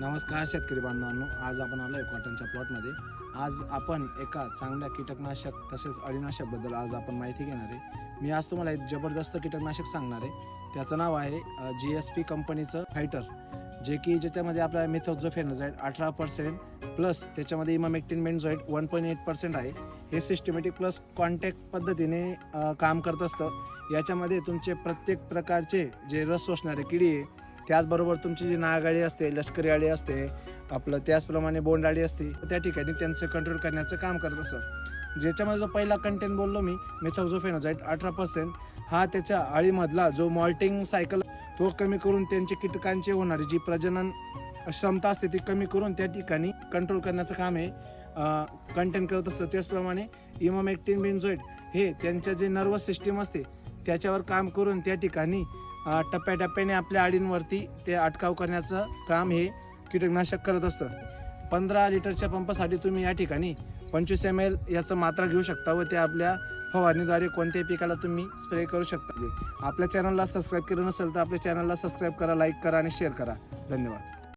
नमस्कार शेतकरी बांधवांनो आज आपण आलो आहे कॉटनच्या प्लॉटमध्ये आज आपण एका चांगल्या कीटकनाशक तसेच अळीनाशकबद्दल आज आपण माहिती घेणार आहे. मी आज तुम्हाला एक जबरदस्त कीटकनाशक सांगणार आहे. त्याचं नाव आहे जी एस पी कंपनीचं फायटर जे की ज्याच्यामध्ये आपल्याला मिथोझोफेनोझाईड अठरा पर्सेंट प्लस त्याच्यामध्ये emamectin benzoate one point eight percent आहे. हे सिस्टमॅटिक प्लस कॉन्टॅक्ट पद्धतीने काम करत असतं. याच्यामध्ये तुमचे प्रत्येक प्रकारचे जे रस सोसणारे किडी आहे त्याचबरोबर तुमची जी नागाळी असते लष्करी आळी असते आपलं त्याचप्रमाणे बोंडाळी असते त्या ठिकाणी त्यांचं कंट्रोल करण्याचं काम करत असतं ज्याच्यामध्ये जो पहिला कंटेंट बोललो मी मिथॉक्झोफेनोझाईट अठरा पर्सेंट हा त्याच्या आळीमधला जो मॉल्टिंग सायकल तो कमी करून त्यांची कीटकांची होणारी जी प्रजनन क्षमता असते ती कमी करून त्या ठिकाणी कंट्रोल करण्याचं काम हे कंटेन करत असतं. त्याचप्रमाणे इमामेक्टिन बेन्झोइड हे त्यांच्या जे नर्वस सिस्टीम असते त्याच्यावर काम करून त्या ठिकाणी टप्प्याटप्प्याने आपल्या आडींवरती ते अटकाव करण्याचं काम हे कीटकनाशक करत असतं. पंधरा लिटरच्या पंपासाठी तुम्ही या ठिकाणी पंचवीस एम एल याचं मात्रा घेऊ शकता व ते आपल्या फवारणीद्वारे कोणत्याही पिकाला तुम्ही स्प्रे करू शकता. आपल्या चॅनलला सबस्क्राईब केलं नसेल तर आपल्या चॅनलला सबस्क्राईब करा लाईक करा आणि शेअर करा. धन्यवाद.